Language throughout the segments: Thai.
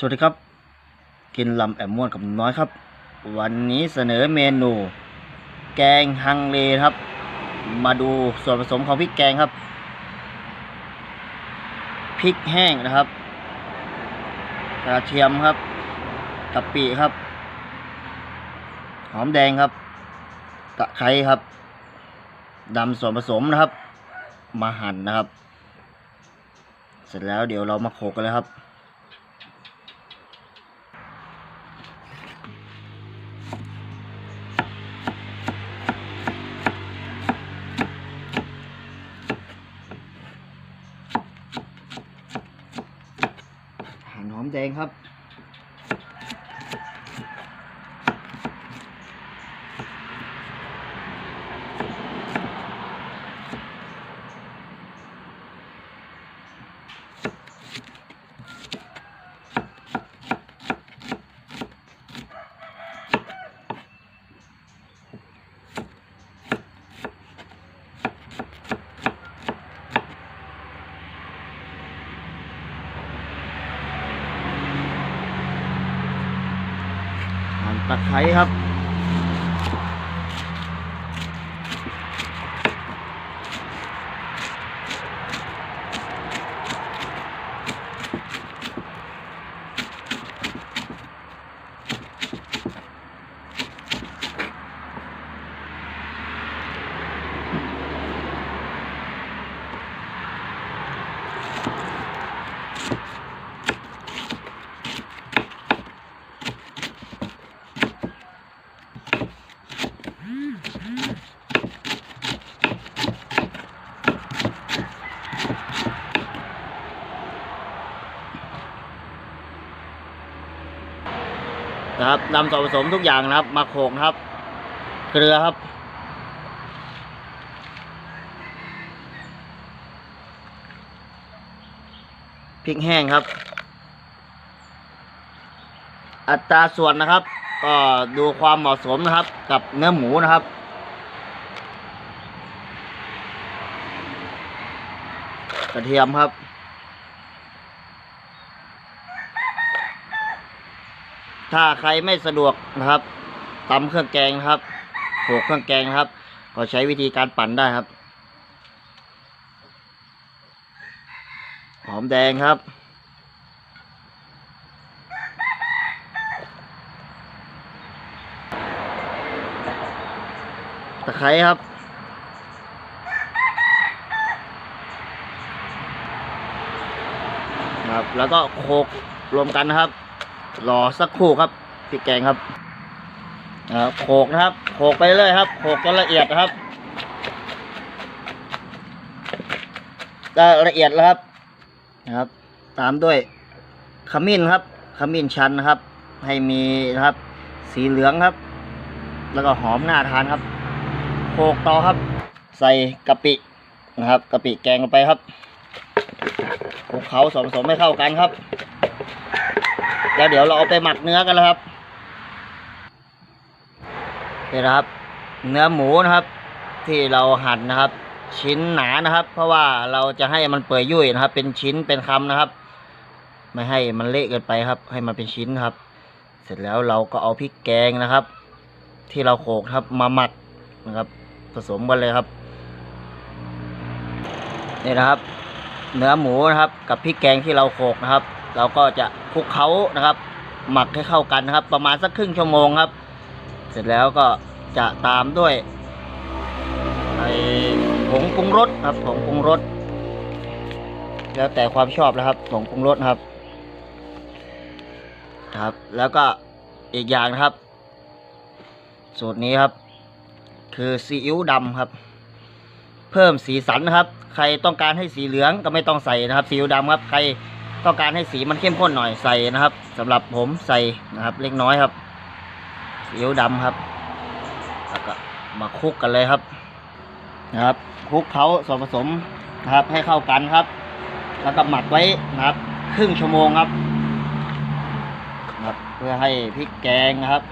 สวัสดีครับ กินลำแอมม่วนกับน้อยครับ วันนี้เสนอเมนู แกงฮังเลครับ มาดูส่วนผสมของพริกแกงครับพริกแห้งนะครับ กระเทียมครับกะปิครับ หอมแดงครับตะไคร้ครับดำส่วนผสมนะครับ มาหั่นนะครับ เสร็จแล้วเดี๋ยวเรามาโขกกันเลยครับ แดงครับ ตะไคร้ครับ นะครับนำส่วนผสมทุกอย่างนะครับ มาโขกนะครับ เกลือครับ พริกแห้งครับ อัตราส่วนนะครับ ก็ดูความเหมาะสมนะครับ กับเนื้อหมูนะครับกระเทียมครับ ถ้าใครไม่สะดวกนะครับตำเครื่องแกงนะครับโขลกเครื่องแกงครับ ก็ใช้วิธีการปั่นได้ครับ หอมแดงครับ ตะไคร้ครับครับ แล้วก็โขลกรวมกันนะครับ รอสักครู่ครับพริกแกงครับอ่าโขกนะครับโขกไปเรื่อยครับโขกจนละเอียดนะครับได้ละเอียดแล้วครับนะครับ ตามด้วยขมิ้นครับขมิ้นชันนะครับ ให้มีนะครับ สีเหลืองครับ แล้วก็หอมน่าทานครับโขกต่อครับ ใส่กะปินะครับกะปิแกงลงไปครับคลุกเคล้าส่วนผสมให้เข้ากันครับ แล้วเดี๋ยวเราเอาไปหมักเนื้อกันแล้วครับนี่นะครับ เนื้อหมูนะครับ ที่เราหั่นนะครับ ชิ้นหนานะครับ เพราะว่าเราจะให้มันเปื่อยยุ่ยนะครับ เป็นชิ้นเป็นคำนะครับ ไม่ให้มันเละเกินไปครับ ให้มันเป็นชิ้นครับ เสร็จแล้วเราก็เอาพริกแกงนะครับ ที่เราโขกครับมาหมักนะครับ ผสมกันเลยครับนี่นะครับ เนื้อหมูนะครับ กับพริกแกงที่เราโขกนะครับ เราก็จะคลุกเคล้านะครับ หมักให้เข้ากันนะครับ ประมาณสักครึ่งชั่วโมงครับ เสร็จแล้วก็จะตามด้วยไอ้ผงปรุงรสครับผงปรุงรสแล้วแต่ความชอบนะครับผงปรุงรสครับครับ แล้วก็อีกอย่างนะครับ สูตรนี้ครับ คือซีอิ๊วดำครับ เพิ่มสีสันนะครับ ใครต้องการให้สีเหลืองก็ไม่ต้องใส่นะครับซีอิ๊วดำครับ ใคร ต้องการให้สีมันเข้มข้นหน่อยใส่นะครับสำหรับผมใส่นะครับ เล็กน้อยครับซีอิ๊วดำครับแล้วก็มาคลุกกันเลยครับ นะครับคลุกเขาส่วนผสมนะครับ ให้เข้ากันครับ แล้วก็หมักไว้นะครับ ครึ่งชั่วโมงครับนะครับ เพื่อให้พริกแกงนะครับ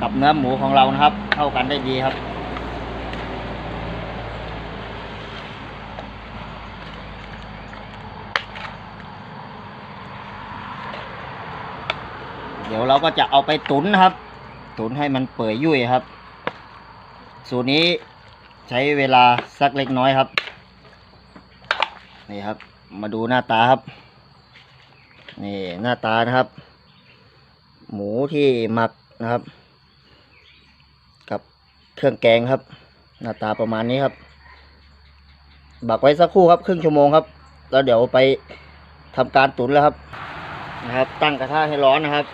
กับเนื้อหมูของเรานะครับ เข้ากันได้ดีครับ ดี๋ยวเราก็จะเอาไปตุ๋นนะครับ ตุ๋นให้มันเปื่อยยุ่ยครับ สูตรนี้ใช้เวลาสักเล็กน้อยครับ นี่ครับ มาดูหน้าตาครับ นี่หน้าตานะครับ หมูที่หมักนะครับ กับเครื่องแกงครับ หน้าตาประมาณนี้ครับบักไว้สักครู่ครับครึ่งชั่วโมงครับ แล้วเดี๋ยวไปทำการตุ๋นแล้วครับนะครับ ตั้งกระทะให้ร้อนนะครับ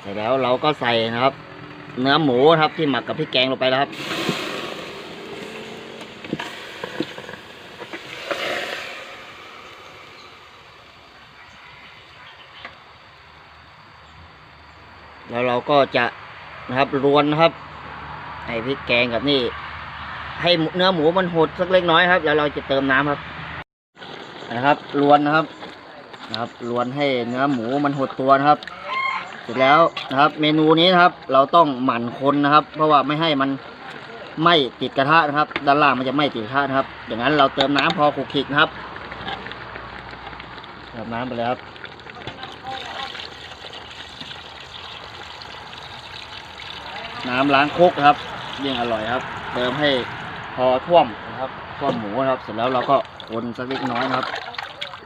เสร็จแล้วเราก็ใส่นะครับ เนื้อหมูครับที่หมักกับพริกแกงลงไปแล้วครับแล้วเราก็จะนะครับรวนนะครับไอ้พริกแกงกับนี่ ให้เนื้อหมูมันหดสักเล็กน้อยครับ แล้วเราจะเติมน้ำครับนะครับรวนนะครับนะครับรวนให้เนื้อหมูมันหดตัวนะครับ ร็จแล้วนะครับ เมนูนี้นะครับ เราต้องหมั่นคนนะครับ เพราะว่าไม่ให้มันไหม่ติดกระทะนะครับ ด้านล่างมันจะไหม่ติดกระทะนะครับ อย่างนั้นเราเติมน้ำพอขลุกขลิกนะครับเติมน้ำไปเลยครับน้ำล้างครกครับยิ่งอร่อยครับ เติมให้พอท่วมนะครับท่วมหมูนะครับ เสร็จแล้วเราก็คนสักเล็กน้อยนะครับ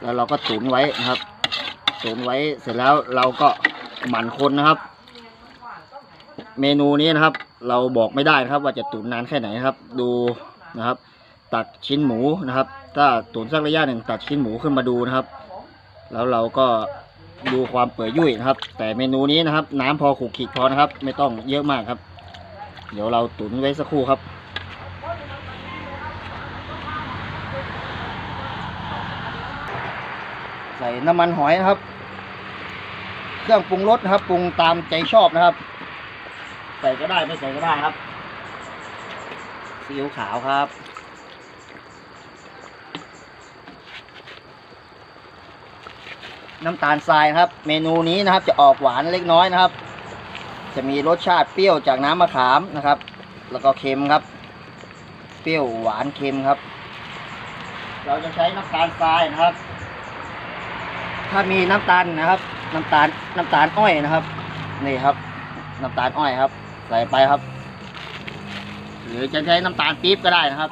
แล้วเราก็ตุ๋นไว้นะครับ ตุ๋นไว้เสร็จแล้วเราก็ หมั่นคนนะครับ เมนูนี้นะครับ เราบอกไม่ได้นะครับ ว่าจะตุ๋นนานแค่ไหนนครับ ดูนะครับ ตัดชิ้นหมูนะครับ ถ้าตุ๋นสักระยะหนึ่งตัดชิ้นหมูขึ้นมาดูนะครับ แล้วเราก็ดูความเปื่อยยุ่ยนะครับ แต่เมนูนี้นะครับ น้ำพอขลุกขลิกพอนะครับ ไม่ต้องเยอะมากครับ เดี๋ยวเราตุ๋นไว้สักครู่ครับใส่น้ำมันหอยนะครับ เครื่องปรุงรสนะครับปรุงตามใจชอบนะครับ ใส่ก็ได้ไม่ใส่ก็ได้ครับซีอิ๊วขาวครับน้ำตาลทรายครับ เมนูนี้นะครับจะออกหวานเล็กน้อยนะครับ จะมีรสชาติเปรี้ยวจากน้ำมะขามนะครับ แล้วก็เค็มครับ เปรี้ยวหวานเค็มครับ เราจะใช้น้ำตาลทรายนะครับ ถ้ามีน้ำตาลนะครับ น้ำตาลน้ำตาลอ้อยนะครับ นี่ครับ น้ำตาลอ้อยครับ ใส่ไปครับ หรือจะใช้น้ำตาลปี๊บก็ได้นะครับ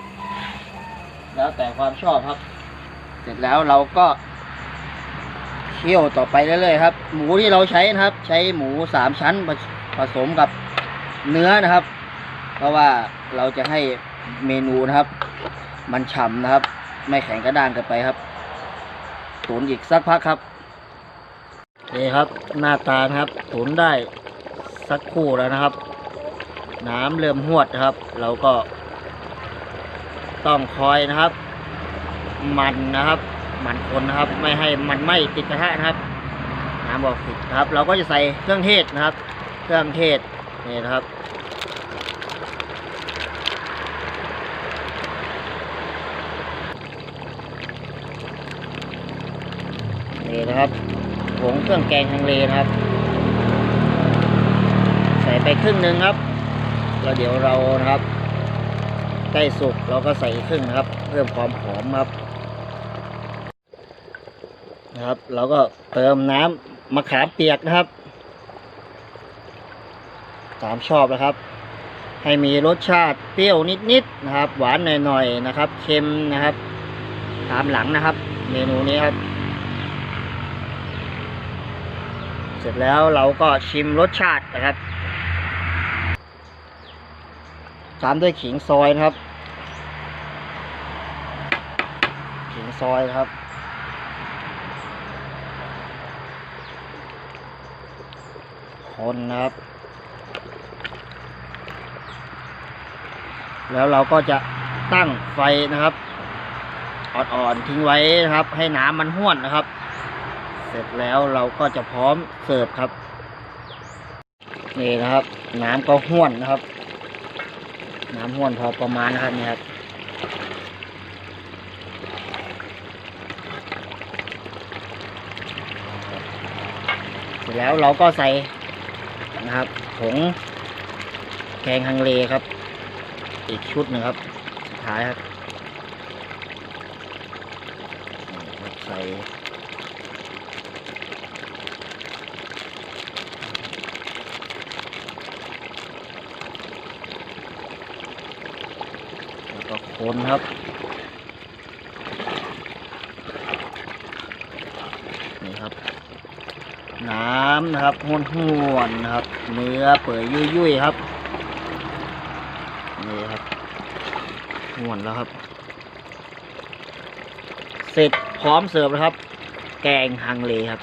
แล้วแต่ความชอบครับ เสร็จแล้วเราก็เคี่ยวต่อไปเรื่อยๆครับ หมูที่เราใช้นะครับ ใช้หมูสามชั้นผสมกับเนื้อนะครับ เพราะว่าเราจะให้เมนูนะครับ มันฉ่ำนะครับ ไม่แข็งกระด้างเกินไปครับ ตุ๋นอีกสักพักครับ นี่ครับหน้าตานะครับตุ๋นได้สักคู่แล้วนะครับ น้ำเริ่มหวดครับ เราก็ ต้องคอยนะครับ มันนะครับ มันคนนะครับ ไม่ให้มันไหม้ติดกระทะนะครับ น้ำบอกติดครับ เราก็จะใส่เครื่องเทศนะครับ เครื่องเทศนี่นะครับนี่นะครับ งเครื่องแกงฮังเลนะครับ ใส่ไปครึ่งหนึ่งครับ แล้วเดี๋ยวเรานะครับใกล้สุกเราก็ใส่ครึ่งนะครับ เพิ่มความหอมครับ นะครับ เราก็เติมน้ำมะขามเปียกนะครับตามชอบนะครับ ให้มีรสชาติเปรี้ยวนิดๆนะครับ หวานหน่อยๆนะครับ เค็มนะครับ ตามหลังนะครับ เมนูนี้ครับ เสร็จแล้วเราก็ชิมรสชาตินะครับ ตามด้วยขิงซอยนะครับ ขิงซอยครับ คนนะครับ แล้วเราก็จะตั้งไฟนะครับ อ่อนๆทิ้งไว้นะครับ ให้น้ำมันห้วนนะครับ เสร็จแล้วเราก็จะพร้อมเสิร์ฟครับ นี่นะครับ น้ำก็ห้วนนะครับ น้ำห้วนพอประมาณนะครับนี่ครับเสร็จแล้วเราก็ใส่นะครับผงแกงฮังเลครับ อีกชุดหนึ่งครับสุดท้ายครับนี่ครับใส่ คนครับ นี่ครับ น้ำนะครับห้วนห้วนๆนะครับ เนื้อเปื่อยยุ่ยๆครับ นี่ครับห้วนแล้วครับ เสร็จพร้อมเสิร์ฟแล้วครับ แกงฮังเลครับ